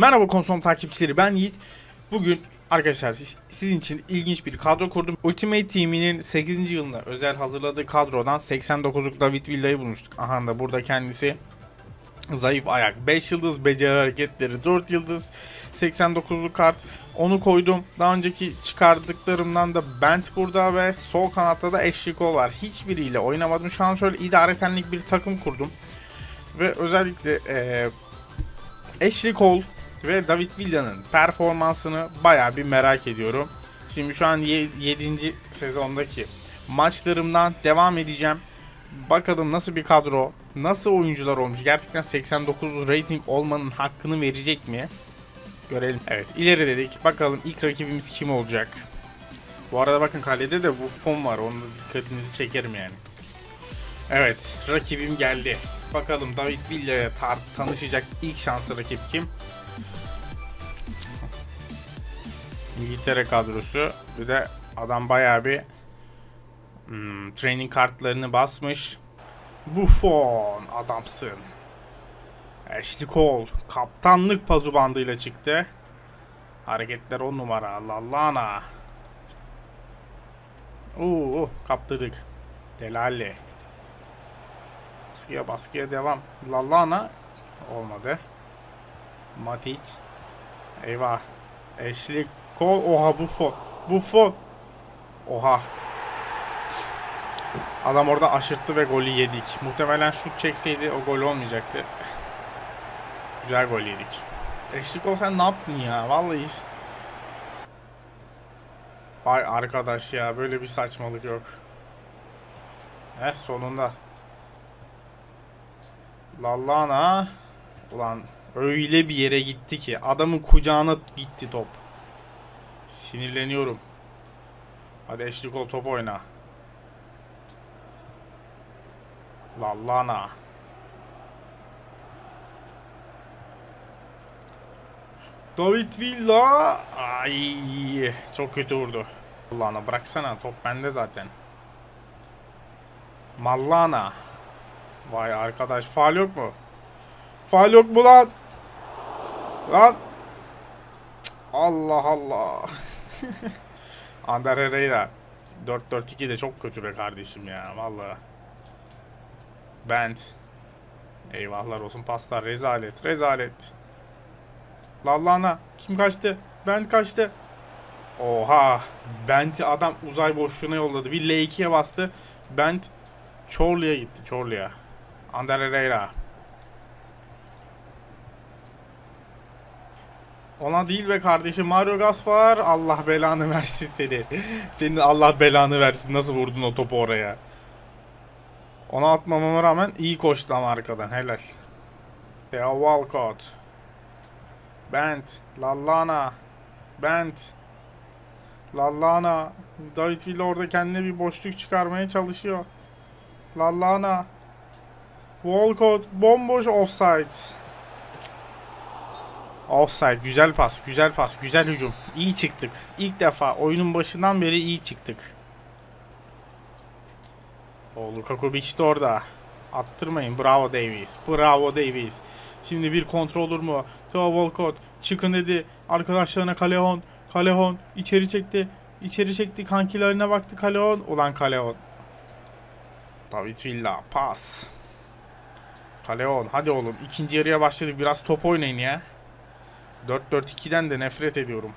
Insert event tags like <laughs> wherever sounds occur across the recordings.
Merhaba konsol takipçileri ben Yiğit. Bugün arkadaşlar siz- sizin için ilginç bir kadro kurdum. Ultimate Team'inin 8. yılında özel hazırladığı kadrodan 89'luk David Villa'yı bulmuştuk. Aha da burada kendisi zayıf ayak 5 yıldız beceri hareketleri 4 yıldız 89'luk kart onu koydum. Daha önceki çıkardıklarımdan da Bent burada ve sol kanatta da Cole var. Hiçbiriyle oynamadım. Şu an şöyle idaretenlik bir takım kurdum. Ve özellikle eee Ashley ve David Villa'nın performansını baya bir merak ediyorum. Şimdi şu an 7. sezondaki maçlarımdan devam edeceğim. Bakalım nasıl bir kadro, nasıl oyuncular olmuş. Gerçekten 89 rating olmanın hakkını verecek mi? Görelim. Evet ileri dedik. Bakalım ilk rakibimiz kim olacak? Bu arada bakın kalede de bu fon var. Onun da dikkatinizi çekerim yani. Evet rakibim geldi. Bakalım David Villa'ya tanışacak ilk şanslı rakip kim? İngiltere kadrosu. Bir de adam bayağı bir hmm, training kartlarını basmış. Buffon adamsın. Ashley Cole kaptanlık pazu bandıyla çıktı. Hareketler on numara. Lallana. Oo, kaptırdık. Delali. Baskıya baskıya devam. Lallana olmadı. Matic. Eyvah. Ashley Cole. Oha Buffon. Buffon. Oha. Adam orada aşırttı ve golü yedik. Muhtemelen şut çekseydi o gol olmayacaktı. Güzel gol yedik. Cole sen ne yaptın ya? Vallahi. Ay arkadaş ya böyle bir saçmalık yok. Heh sonunda. Lallana. Ulan öyle bir yere gitti ki adamın kucağına gitti top. Sinirleniyorum. Hadi Ashley Cole top oyna. Lallana. David Villa. Ay çok kötü vurdu. Lallana bıraksana top bende zaten. Mallana. Vay arkadaş faal yok mu? Faal yok mu lan? Lan. Allah Allah. <laughs> Ander Herrera. 4-4-2 de çok kötü be kardeşim ya vallahi. Bent. Eyvahlar olsun paslar rezalet rezalet. Lallana kim kaçtı? Bent kaçtı. Oha. Bent'i adam uzay boşluğuna yolladı. Bir L2'ye bastı. Bent Çorlu'ya gitti Çorlu'ya. Ander Herrera. Ona değil be kardeşim Mario Gaspar. Allah belanı versin seni. Senin Allah belanı versin. Nasıl vurdun o topu oraya? Ona atmamama rağmen iyi koştu ama arkadan. Helal. Theo Walcott. Bent. Lallana. Bent. Lallana. David Villa orada kendine bir boşluk çıkarmaya çalışıyor. Lallana. Walcott. Bomboş offside. Offside. Güzel pas. Güzel pas. Güzel hücum. İyi çıktık. İlk defa oyunun başından beri iyi çıktık. O Lukaku biçti orada. Attırmayın. Bravo Davies. Bravo Davies. Şimdi bir kontrol olur mu? Theo Walcott çıkın dedi. Arkadaşlarına Kaleon. Kaleon içeri çekti. İçeri çekti. Kankilerine baktı Kaleon. Ulan Kaleon. David Villa. Pas. Kaleon. Hadi oğlum. İkinci yarıya başladık. Biraz top oynayın ya. 4-4-2'den de nefret ediyorum.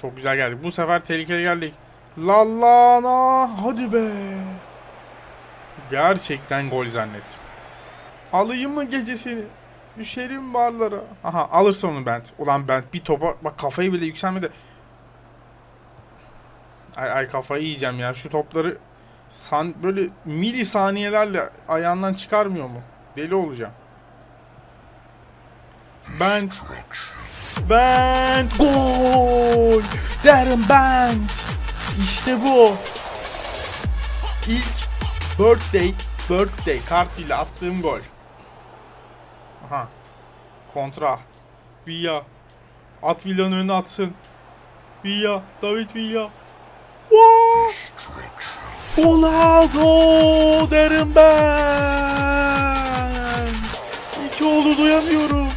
Çok güzel geldik. Bu sefer tehlikeli geldik. Lallana hadi be. Gerçekten gol zannettim. Alayım mı gecesini? Düşerim barlara. Aha alırsa onu Bent. Ulan Bent bir topa bak kafayı bile yükselmedi. Ay ay kafayı yiyeceğim ya. Şu topları san böyle milisaniyelerle ayağından çıkarmıyor mu? Deli olacağım. Bent. Bent gol. Darren Bent. İşte bu. İlk birthday birthday kartıyla attığım gol. Aha. Kontra. Villa. At Villa'nın önüne atsın. Villa. David Villa. Wow. Olaz o derim ben. oldu duyamıyorum.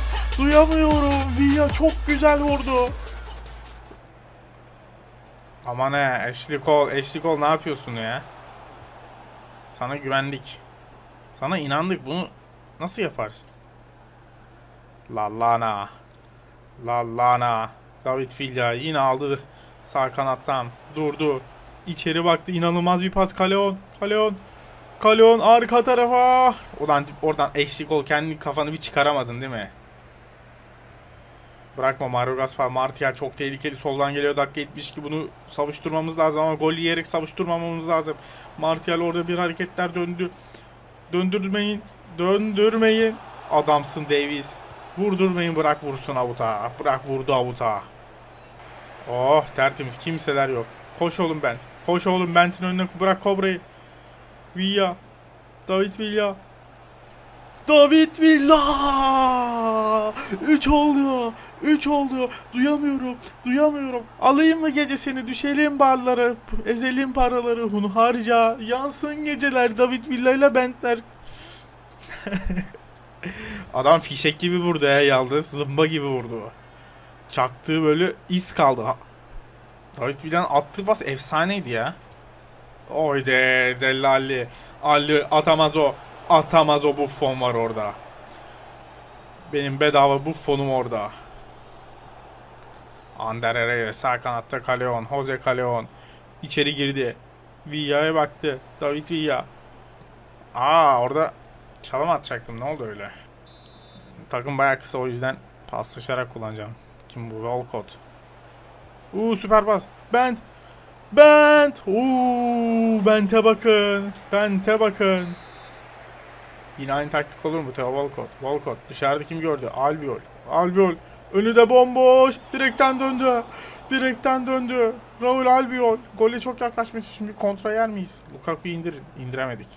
Duyamıyorum. Villa çok güzel vurdu. Aman he Ashley Cole. Ashley Cole ne yapıyorsun ya? Sana güvendik. Sana inandık. Bunu nasıl yaparsın? Lallana. Lallana. David Villa yine aldı sağ kanattan. Durdu. İçeri baktı. İnanılmaz bir pas. Kaleon. Kaleon. Kaleon arka tarafa. Ulan oradan eşlik ol. Kendi kafanı bir çıkaramadın değil mi? Bırakma Mario Gaspar. Martial çok tehlikeli. Soldan geliyor. Dakika 72. Bunu savuşturmamız lazım ama gol yiyerek savuşturmamamız lazım. Martial orada bir hareketler döndü. Döndürmeyin. Döndürmeyin. Adamsın Davies. Vurdurmayın bırak vursun avuta. Bırak vurdu avuta. Oh tertemiz kimseler yok. Koş oğlum Bent. Koş oğlum Bent'in önüne bırak Kobra'yı. Villa. David Villa. David Villa. 3 oldu. 3 oldu. Duyamıyorum. Duyamıyorum. Alayım mı gece seni? Düşelim barlara. Ezelim paraları. Hunharca. Yansın geceler. David Villa ile Bentler. <laughs> Adam fişek gibi vurdu ya yalnız. Zımba gibi vurdu. Çaktığı böyle iz kaldı. David Villa'nın attığı pas efsaneydi ya. Oy de Delali. Ali atamaz o. Atamaz o Buffon var orada. Benim bedava Buffon'um orada. Ander Herrera sağ kanatta Kaleon. Jose Kaleon. içeri girdi. Villa'ya baktı. David Villa. Aa orada çalım atacaktım. Ne oldu öyle? Takım bayağı kısa o yüzden paslaşarak kullanacağım. Kim bu? Walcott. Uuu süper pas. Bent. Bent. Uuu Bent'e bakın. Bent'e bakın. Yine aynı taktik olur mu Theo Walcott? Walcott dışarıda kim gördü? Albiol. Albiol. Önü de bomboş. Direkten döndü. Direkten döndü. Raul Albiol. Gole çok yaklaşmış. Şimdi kontra yer miyiz? Lukaku'yu indirin. İndiremedik.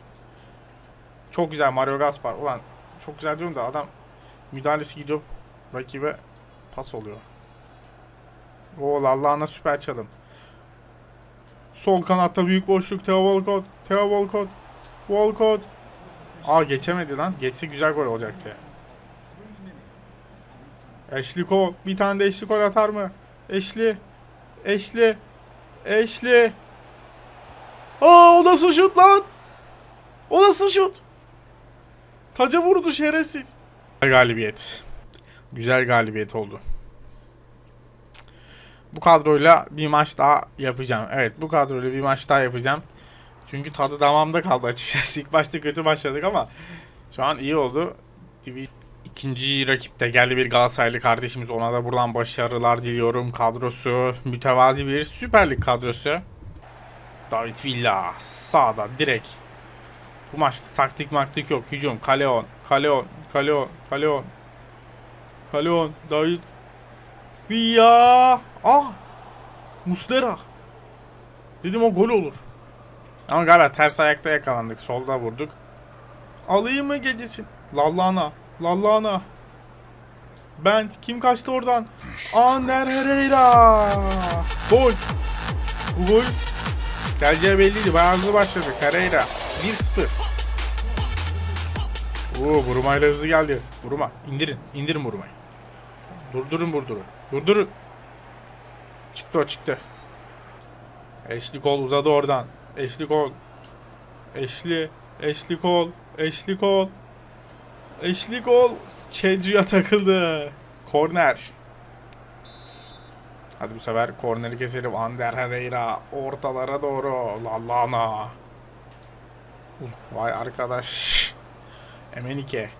Çok güzel Mario Gaspar. Ulan çok güzel diyorum da adam müdahalesi gidiyor rakibe pas oluyor. Oo Allah'ına süper çalım. Sol kanatta büyük boşluk Theo Walcott. Theo Walcott. Walcott. Aa geçemedi lan. Geçse güzel gol olacaktı. Ashley Cole. Bir tane de Ashley Cole atar mı? Ashley. Ashley. Ashley. Aa o nasıl şut lan? O nasıl şut? Taca vurdu şerefsiz. Galibiyet. Güzel galibiyet oldu. Bu kadroyla bir maç daha yapacağım. Evet bu kadroyla bir maç daha yapacağım. Çünkü tadı damamda kaldı açıkçası. İlk başta kötü başladık ama şu an iyi oldu. İkinci rakipte geldi bir Galatasaraylı kardeşimiz. Ona da buradan başarılar diliyorum. Kadrosu mütevazi bir Süper Lig kadrosu. David Villa sağda direkt. Bu maçta taktik maktik yok. Hücum. Kaleon. Kaleon. Kaleon. Kaleon. Kaleon. David Villa. Ah. Muslera. Dedim o gol olur. Ama galiba ters ayakta yakalandık. Solda vurduk. Alayım mı gecesin? Lallana. Lallana. Bent. Kim kaçtı oradan? Ander Herrera. Gol. Gol geleceği belliydi. Bayağı hızlı başladı. Herrera. 1-0. Oo Buruma hızlı geldi. Buruma. indirin. indirin Buruma'yı. Durdurun Burdur'u. Durdurun. Çıktı o çıktı. Ashley Cole uzadı oradan. Ashley Cole. Ashley. Ashley Cole. Ashley Cole. Ashley Cole. Çecu'ya takıldı. Korner. Hadi bu sefer korneri keselim. Ander Herrera ortalara doğru. Lallana. Vay arkadaş. Emenike.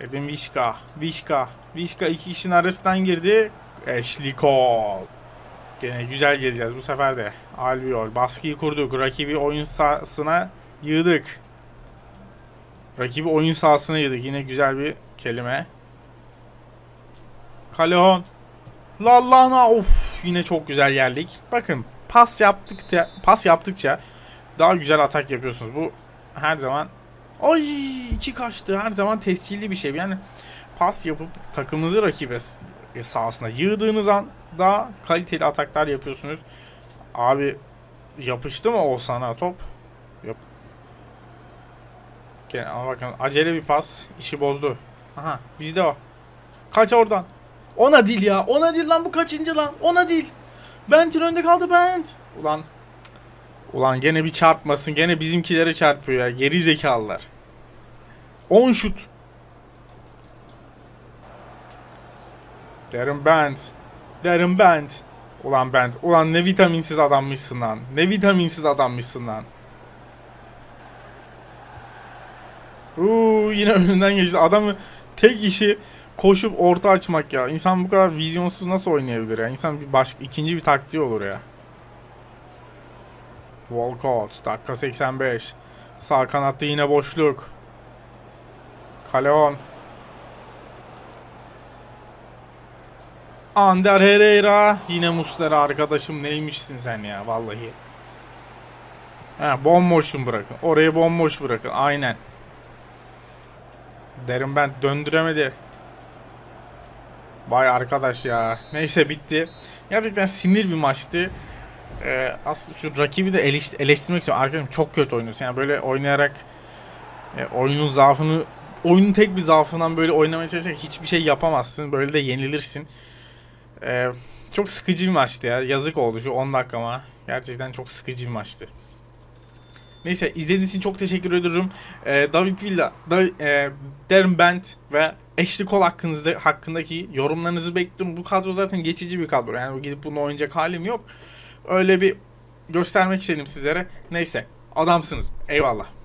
Edin Vişka. Vişka. Vişka iki kişinin arasından girdi. Ashley Cole. Gene güzel geleceğiz bu sefer de. Albiol. Baskıyı kurduk. Rakibi oyun sahasına yığdık. Rakibi oyun sahasına yığdık. Yine güzel bir kelime. Kalehon. Lallana. Of. Yine çok güzel geldik. Bakın pas yaptıkça pas yaptıkça daha güzel atak yapıyorsunuz. Bu her zaman Ay iki kaçtı. Her zaman tescilli bir şey. Yani pas yapıp takımınızı rakibe sahasına yığdığınız an daha kaliteli ataklar yapıyorsunuz. Abi yapıştı mı o sana top? Yok. Gene, ama bakın acele bir pas işi bozdu. Aha bizde o. Kaç oradan. Ona değil ya. Ona değil lan bu kaçıncı lan. Ona değil. Bent'in önde kaldı Bent. Ulan. Ulan gene bir çarpmasın. Gene bizimkilere çarpıyor ya. Geri zekalılar. 10 şut. Darren Bent. Darren Bent. Ulan Bent. Ulan ne vitaminsiz adammışsın lan. Ne vitaminsiz adammışsın lan. Uuu yine <laughs> önünden geçti. Adamı tek işi koşup orta açmak ya. İnsan bu kadar vizyonsuz nasıl oynayabilir ya? İnsan bir başka ikinci bir taktiği olur ya. Walcott dakika 85. Sağ kanatta yine boşluk. Kaleon. Ander Herrera. Yine Muslera arkadaşım neymişsin sen ya vallahi. Ha, bomboşum bırakın. Orayı bomboş bırakın. Aynen. Derim ben döndüremedi. Vay arkadaş ya. Neyse bitti. Gerçekten sinir bir maçtı. Ee, aslında şu rakibi de eleştir eleştirmek istiyorum. Arkadaşım çok kötü oynuyorsun. Yani böyle oynayarak e, oyunun zaafını oyunun tek bir zaafından böyle oynamaya çalışarak hiçbir şey yapamazsın. Böyle de yenilirsin. Ee, çok sıkıcı bir maçtı ya. Yazık oldu şu 10 dakikama. Gerçekten çok sıkıcı bir maçtı. Neyse izlediğiniz için çok teşekkür ederim. Ee, David Villa, da, e, Darren Bent ve Ashley Cole hakkınızda, hakkındaki yorumlarınızı bekliyorum. Bu kadro zaten geçici bir kadro. Yani gidip bunu oynayacak halim yok. Öyle bir göstermek istedim sizlere. Neyse adamsınız. Eyvallah.